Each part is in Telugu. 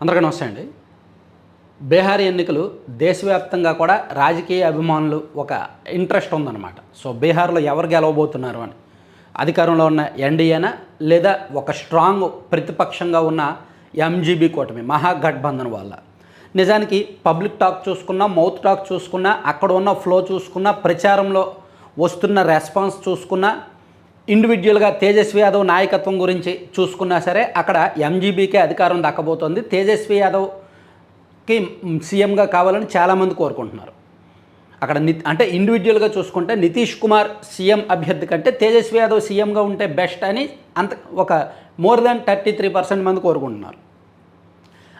అందరికీ నమస్తే అండి. బీహార్ ఎన్నికలు దేశవ్యాప్తంగా కూడా రాజకీయ అభిమానులు ఒక ఇంట్రెస్ట్ ఉందన్నమాట. సో బీహార్లో ఎవరు గెలవబోతున్నారు అని. అధికారంలో ఉన్న ఎన్డీఏనా లేదా ఒక స్ట్రాంగ్ ప్రతిపక్షంగా ఉన్న ఎంజీబీ కూటమి మహాగఠబంధన్ వల్ల నిజానికి పబ్లిక్ టాక్ చూసుకున్నా మౌత్ టాక్ చూసుకున్నా అక్కడ ఉన్న ఫ్లో చూసుకున్నా ప్రచారంలో వస్తున్న రెస్పాన్స్ చూసుకున్నా ఇండివిజువల్గా తేజస్వి యాదవ్ నాయకత్వం గురించి చూసుకున్నా సరే అక్కడ ఎంజీబీకే అధికారం దక్కబోతోంది తేజస్వి యాదవ్కి సీఎంగా కావాలని చాలామంది కోరుకుంటున్నారు. అక్కడ ని అంటే ఇండివిజువల్గా చూసుకుంటే నితీష్ కుమార్ సీఎం అభ్యర్థి కంటే తేజస్వి యాదవ్ సీఎంగా ఉంటే బెస్ట్ అని అంత ఒక more than thirty three percent మంది కోరుకుంటున్నారు.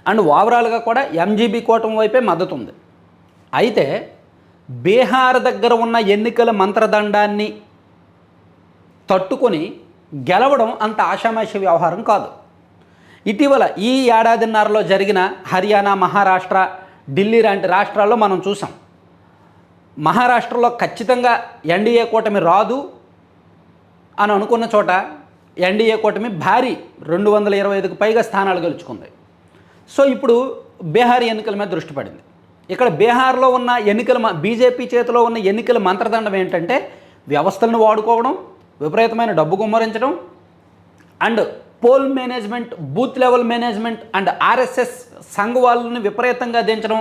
అండ్ ఓవరాల్గా కూడా ఎంజీబీ కూటమి వైపే మద్దతు ఉంది అయితే బీహార్ దగ్గర ఉన్న ఎన్నికల మంత్రదండాన్ని తట్టుకొని గెలవడం అంత ఆషామాషి వ్యవహారం కాదు. ఇటీవల ఈ ఏడాదిన్నరలో జరిగిన హర్యానా మహారాష్ట్ర ఢిల్లీ లాంటి రాష్ట్రాల్లో మనం చూసాం. మహారాష్ట్రలో ఖచ్చితంగా ఎన్డీఏ కూటమి రాదు అని అనుకున్న చోట ఎన్డీఏ కూటమి భారీ రెండు వందల ఇరవై ఐదుకు పైగా స్థానాలు గెలుచుకుంది. సో ఇప్పుడు బీహార్ ఎన్నికల మీద దృష్టి పడింది. ఇక్కడ బీహార్లో ఉన్న ఎన్నికల బీజేపీ చేతిలో ఉన్న ఎన్నికల మంత్రదండం ఏంటంటే వ్యవస్థలను వాడుకోవడం విపరీతమైన డబ్బు కుమ్మరించడం and poll management booth level management and R S S సంఘ వాళ్ళని విపరీతంగా దించడం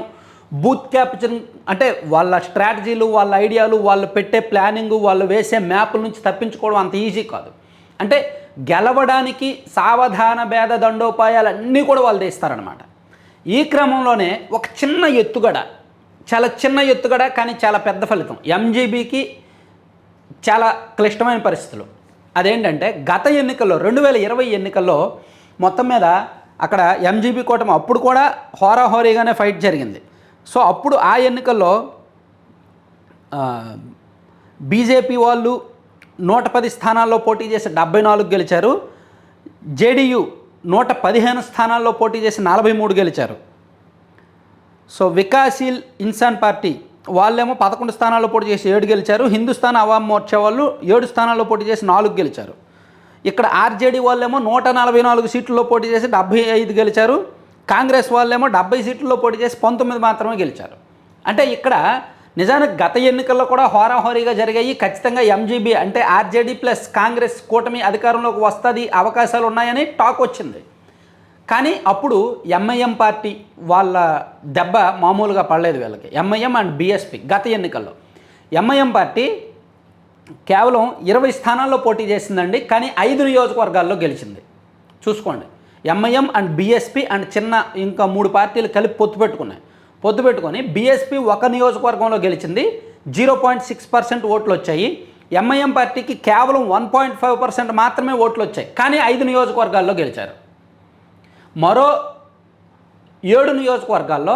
బూత్ క్యాప్చరింగ్ అంటే వాళ్ళ స్ట్రాటజీలు వాళ్ళ ఐడియాలు వాళ్ళు పెట్టే ప్లానింగ్ వాళ్ళు వేసే మ్యాప్ల నుంచి తప్పించుకోవడం అంత ఈజీ కాదు. అంటే గెలవడానికి సావధాన భేద దండోపాయాలు అన్నీ కూడా వాళ్ళు తీస్తారనమాట ఈ క్రమంలోనే ఒక చిన్న ఎత్తుగడ చాలా చిన్న ఎత్తుగడ కానీ చాలా పెద్ద ఫలితం. ఎంజీబీకి చాలా క్లిష్టమైన పరిస్థితులు. అదేంటంటే గత ఎన్నికల్లో రెండు వేల ఇరవై ఎన్నికల్లో మొత్తం మీద అక్కడ ఎంజీబీ కూటమి అప్పుడు కూడా హోరాహోరీగానే ఫైట్ జరిగింది. సో అప్పుడు ఆ ఎన్నికల్లో బీజేపీ వాళ్ళు నూట పది స్థానాల్లో పోటీ చేసి డెబ్బై నాలుగు గెలిచారు. జేడీయూ నూట పదిహేను స్థానాల్లో పోటీ చేసి నలభై మూడు గెలిచారు. సో వికాసీల్ ఇన్సాన్ పార్టీ వాళ్ళేమో పదకొండు స్థానాల్లో పోటీ చేసి ఏడు గెలిచారు. హిందుస్థాన్ అవామ్ మోర్చా వాళ్ళు ఏడు స్థానాల్లో పోటీ చేసి నాలుగు గెలిచారు. ఇక్కడ ఆర్జేడీ వాళ్ళేమో నూట నలభై నాలుగు సీట్లలో పోటీ చేసి డెబ్బై ఐదు గెలిచారు. కాంగ్రెస్ వాళ్ళేమో డెబ్బై సీట్లలో పోటీ చేసి పంతొమ్మిది మాత్రమే గెలిచారు. అంటే ఇక్కడ నిజానికి గత ఎన్నికల్లో కూడా హోరాహోరీగా జరిగాయి. ఖచ్చితంగా ఎంజీబీ అంటే ఆర్జేడీ ప్లస్ కాంగ్రెస్ కూటమి అధికారంలోకి వస్తుంది అవకాశాలు ఉన్నాయని టాక్ వచ్చింది. కానీ అప్పుడు ఎంఐఎం పార్టీ వాళ్ళ దెబ్బ మామూలుగా పడలేదు వీళ్ళకి. ఎంఐఎం అండ్ బీఎస్పీ గత ఎన్నికల్లో. ఎంఐఎం పార్టీ కేవలం ఇరవై స్థానాల్లో పోటీ చేసిందండి కానీ ఐదు నియోజకవర్గాల్లో గెలిచింది. చూసుకోండి. ఎంఐఎం అండ్ బీఎస్పీ అండ్ చిన్న ఇంకా మూడు పార్టీలు కలిపి పొత్తు పెట్టుకున్నాయి. పొత్తు పెట్టుకొని బీఎస్పీ ఒక నియోజకవర్గంలో గెలిచింది జీరో పాయింట్ సిక్స్ పర్సెంట్ ఓట్లు వచ్చాయి. ఎంఐఎం పార్టీకి కేవలం వన్ పాయింట్ ఫైవ్ పర్సెంట్ మాత్రమే ఓట్లు వచ్చాయి కానీ ఐదు నియోజకవర్గాల్లో గెలిచారు. మరో ఏడు నియోజకవర్గాల్లో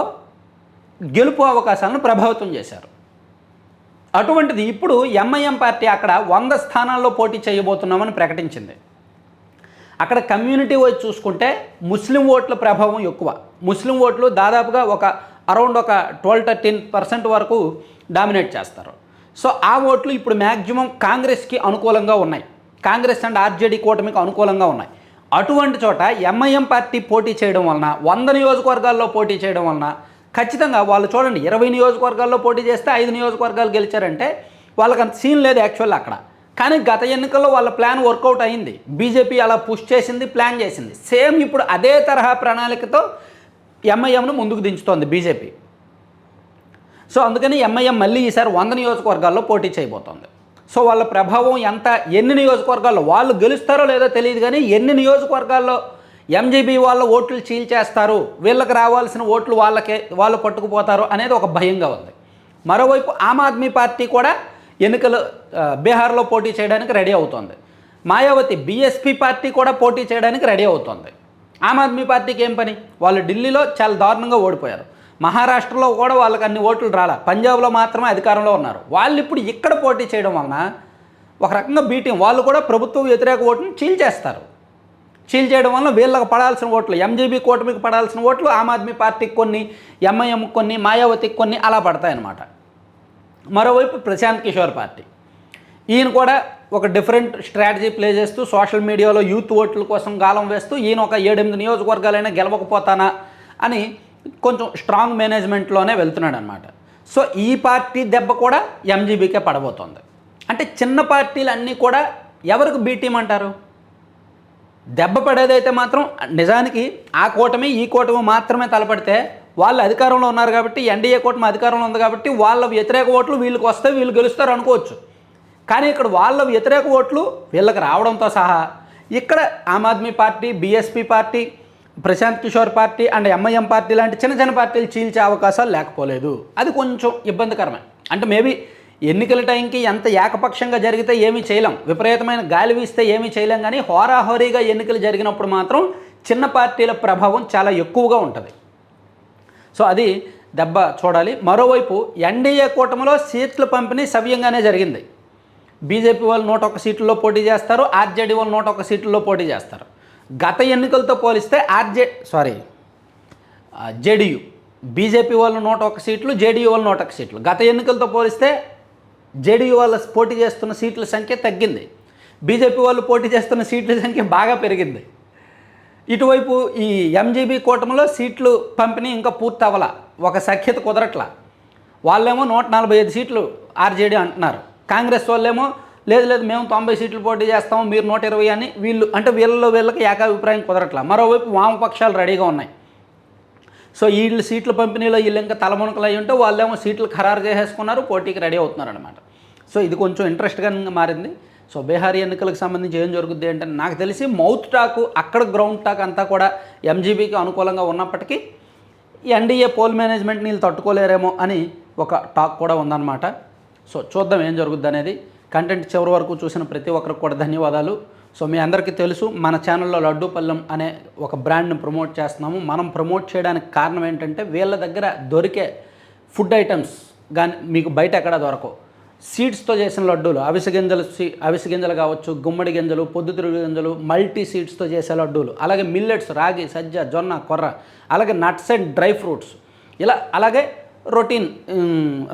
గెలుపు అవకాశాలను ప్రభావితం చేశారు. అటువంటిది ఇప్పుడు ఎంఐఎం పార్టీ అక్కడ వంద స్థానాల్లో పోటీ చేయబోతున్నామని ప్రకటించింది. అక్కడ కమ్యూనిటీ వైజ్ చూసుకుంటే ముస్లిం ఓట్ల ప్రభావం ఎక్కువ. ముస్లిం ఓట్లు దాదాపుగా ఒక అరౌండ్ ఒక ట్వెల్వ్ థర్టీన్ పర్సెంట్ వరకు డామినేట్ చేస్తారు. సో ఆ ఓట్లు ఇప్పుడు మ్యాక్సిమం కాంగ్రెస్కి అనుకూలంగా ఉన్నాయి. కాంగ్రెస్ అండ్ ఆర్జేడీ కూటమికి అనుకూలంగా ఉన్నాయి. అటువంటి చోట ఎంఐఎం పార్టీ పోటీ చేయడం వలన వంద నియోజకవర్గాల్లో పోటీ చేయడం వలన ఖచ్చితంగా వాళ్ళు చూడండి ఇరవై నియోజకవర్గాల్లో పోటీ చేస్తే ఐదు నియోజకవర్గాలు గెలిచారంటే వాళ్ళకి అంత సీన్ లేదు యాక్చువల్ అక్కడ. కానీ గత ఎన్నికల్లో వాళ్ళ ప్లాన్ వర్కౌట్ అయింది. బీజేపీ అలా పుష్ చేసింది ప్లాన్ చేసింది. సేమ్ ఇప్పుడు అదే తరహా ప్రణాళికతో ఎంఐఎంను ముందుకు దించుతోంది బీజేపీ సో అందుకని ఎంఐఎం మళ్ళీ ఈసారి వంద నియోజకవర్గాల్లో పోటీ చేయబోతోంది. సో వాళ్ళ ప్రభావం ఎంత ఎన్ని నియోజకవర్గాల్లో వాళ్ళు గెలుస్తారో లేదో తెలియదు కానీ ఎన్ని నియోజకవర్గాల్లో ఎంజీబీ వాళ్ళ ఓట్లు చీల్చేస్తారు వీళ్ళకి రావాల్సిన ఓట్లు వాళ్ళకే వాళ్ళు పట్టుకుపోతారు అనేది ఒక భయంగా ఉంది. మరోవైపు ఆమ్ ఆద్మీ పార్టీ కూడా ఎన్నికలు బీహార్లో పోటీ చేయడానికి రెడీ అవుతోంది. మాయావతి బీఎస్పీ పార్టీ కూడా పోటీ చేయడానికి రెడీ అవుతోంది. ఆమ్ ఆద్మీ పార్టీకి ఏం పని? వాళ్ళు ఢిల్లీలో చాలా దారుణంగా ఓడిపోయారు. మహారాష్ట్రలో కూడా వాళ్ళకి అన్ని ఓట్లు రాలా. పంజాబ్లో మాత్రమే అధికారంలో ఉన్నారు. వాళ్ళు ఇప్పుడు ఇక్కడ పోటీ చేయడం వలన ఒక రకంగా బీటింగ్ వాళ్ళు కూడా ప్రభుత్వ వ్యతిరేక ఓటును చీల్చేస్తారు చీల్ చేయడం వల్ల వీళ్ళకి పడాల్సిన ఓట్లు ఎంజీబీ కూటమికి పడాల్సిన ఓట్లు ఆమ్ ఆద్మీ పార్టీకి కొన్ని ఎంఐఎం కొన్ని మాయావతికి కొన్ని అలా పడతాయన్నమాట మరోవైపు ప్రశాంత్ కిషోర్ పార్టీ. ఈయన కూడా ఒక డిఫరెంట్ స్ట్రాటజీ ప్లే చేస్తూ సోషల్ మీడియాలో యూత్ ఓట్ల కోసం గాలం వేస్తూ ఈయన ఒక ఏడెనిమిది నియోజకవర్గాలైనా గెలవకపోతానా అని కొంచెం స్ట్రాంగ్ మేనేజ్మెంట్లోనే వెళ్తున్నాడు అనమాట సో ఈ పార్టీ దెబ్బ కూడా ఎంజీబీకే పడబోతోంది. అంటే చిన్న పార్టీలు అన్నీ కూడా ఎవరికి బీటీం అంటారు? దెబ్బ పడేదైతే మాత్రం నిజానికి ఆ కూటమి ఈ కూటమి మాత్రమే తలపడితే వాళ్ళు అధికారంలో ఉన్నారు కాబట్టి ఎన్డీఏ కూటమి అధికారంలో ఉంది కాబట్టి వాళ్ళ వ్యతిరేక ఓట్లు వీళ్ళకి వస్తే వీళ్ళు గెలుస్తారు అనుకోవచ్చు. కానీ ఇక్కడ వాళ్ళ వ్యతిరేక ఓట్లు వీళ్ళకి రావడంతో సహా ఇక్కడ Aam Aadmi party BSP party Prashant Kishor party and MIM party లాంటి చిన్న చిన్న పార్టీలు చీల్చే అవకాశాలు లేకపోలేదు. అది కొంచెం ఇబ్బందికరమే. అంటే మేబీ ఎన్నికల టైంకి ఎంత ఏకపక్షంగా జరిగితే ఏమీ చేయలేం. విపరీతమైన గాలి వీస్తే ఏమీ చేయలేం కానీ హోరాహోరీగా ఎన్నికలు జరిగినప్పుడు మాత్రం చిన్న పార్టీల ప్రభావం చాలా ఎక్కువగా ఉంటుంది. సో అది దెబ్బ చూడాలి. మరోవైపు ఎన్డీఏ కూటమిలో సీట్ల పంపిణీ సవ్యంగానే జరిగింది. బీజేపీ వాళ్ళు నూట ఒక్క సీట్లలో పోటీ చేస్తారు. ఆర్జేడీ వాళ్ళు నూట ఒక్క సీట్లలో పోటీ చేస్తారు. గత ఎన్నికలతో పోలిస్తే ఆర్జే సారీ జేడీయూ. బీజేపీ వాళ్ళు నూట ఒక సీట్లు జేడీయూ వాళ్ళు నూట ఒక సీట్లు. గత ఎన్నికలతో పోలిస్తే జేడీయూ వాళ్ళు పోటీ చేస్తున్న సీట్ల సంఖ్య తగ్గింది. బీజేపీ వాళ్ళు పోటీ చేస్తున్న సీట్ల సంఖ్య బాగా పెరిగింది. ఇటువైపు ఈ ఎంజీబీ కూటమిలో సీట్లు పంపిణీ ఇంకా పూర్తి అవ్వాల ఒక సఖ్యత కుదరట్ల. వాళ్ళేమో నూట నలభై ఐదు సీట్లు ఆర్జేడీ అంటున్నారు. కాంగ్రెస్ వాళ్ళేమో లేదు లేదు మేము తొంభై సీట్లు పోటీ చేస్తాము మీరు నూట ఇరవై అని వీళ్ళు అంటే వీళ్ళలో వీళ్ళకి ఏకాభిప్రాయం కుదరట్లా. మరోవైపు వామపక్షాలు రెడీగా ఉన్నాయి. సో వీళ్ళు సీట్ల పంపిణీలో వీళ్ళు ఇంకా తలమునకలు అయి ఉంటే వాళ్ళేమో సీట్లు ఖరారు చేసేసుకున్నారు పోటీకి రెడీ అవుతున్నారు అనమాట సో ఇది కొంచెం ఇంట్రెస్ట్గా మారింది. సో బీహార్ ఎన్నికలకు సంబంధించి ఏం జరుగుద్ది అంటే నాకు తెలిసి మౌత్ టాక్ అక్కడ గ్రౌండ్ టాక్ అంతా కూడా ఎంజీబీకి అనుకూలంగా ఉన్నప్పటికీ ఎన్డీఏ పోల్ మేనేజ్మెంట్ నీళ్ళు తట్టుకోలేరేమో అని ఒక టాక్ కూడా ఉందన్నమాట. సో చూద్దాం ఏం జరుగుద్ది అనేది. కంటెంట్ చివరి వరకు చూసిన ప్రతి ఒక్కరికి కూడా ధన్యవాదాలు. సో మీ అందరికీ తెలుసు మన ఛానల్లో లడ్డు పళ్ళెం అనే ఒక బ్రాండ్ని ప్రమోట్ చేస్తున్నాము. మనం ప్రమోట్ చేయడానికి కారణం ఏంటంటే వీళ్ళ దగ్గర దొరికే ఫుడ్ ఐటమ్స్ కానీ మీకు బయట ఎక్కడ దొరకవు. సీడ్స్తో చేసిన లడ్డూలు అవిసె గింజలు సీ- అవిసె గింజలు కావచ్చు గుమ్మడి గింజలు పొద్దుతిరుగు గింజలు మల్టీ సీడ్స్తో చేసే లడ్డూలు అలాగే మిల్లెట్స్ రాగి సజ్జ జొన్న కొర్ర అలాగే నట్స్ అండ్ డ్రై ఫ్రూట్స్. ఇలా అలాగే రొటీన్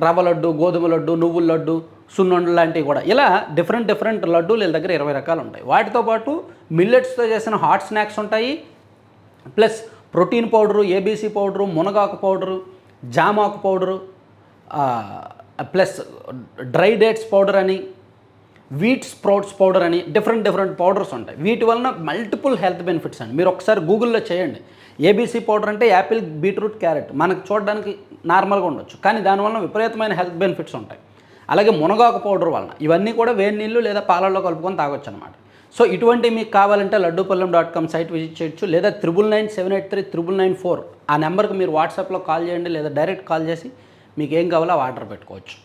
రవ్వ లడ్డు గోధుమ లడ్డు నువ్వుల లడ్డు సున్నుండలు లాంటివి కూడా. ఇలా డిఫరెంట్ డిఫరెంట్ లడ్డూలు వీళ్ళ దగ్గర ఇరవై రకాలు ఉంటాయి. వాటితో పాటు మిల్లెట్స్తో చేసిన హాట్ స్నాక్స్ ఉంటాయి. Plus protein powder ABC powder మునగాకు powder జామాకు powder plus dry dates powder అని వీట్ స్ప్రౌట్స్ పౌడర్ అని డిఫరెంట్ డిఫరెంట్ పౌడర్స్ ఉంటాయి. వీటి వలన మల్టిపుల్ హెల్త్ బెనిఫిట్స్ అండి మీరు ఒకసారి గూగుల్లో చేయండి. ఏబీసీ పౌడర్ అంటే యాపిల్ బీట్రూట్ క్యారెట్. మనకు చూడడానికి నార్మల్గా ఉండొచ్చు. కానీ దానివల్ల విపరీతమైన హెల్త్ బెనిఫిట్స్ ఉంటాయి. అలాగే మునగాకు పౌడర్ వలన. ఇవన్నీ కూడా వేడి నీళ్ళు లేదా పాలల్లో కలుపుకొని తాగొచ్చు అనమాట సో ఇటువంటి మీకు కావాలంటే Laddupallam dot com site visit చేయొచ్చు. లేదా triple nine seven eight three triple nine four ఆ నెంబర్కి మీరు వాట్సాప్లో కాల్ చేయండి లేదా డైరెక్ట్ కాల్ చేసి మీకు ఏం కావాలో ఆ ఆర్డర్ పెట్టుకోవచ్చు.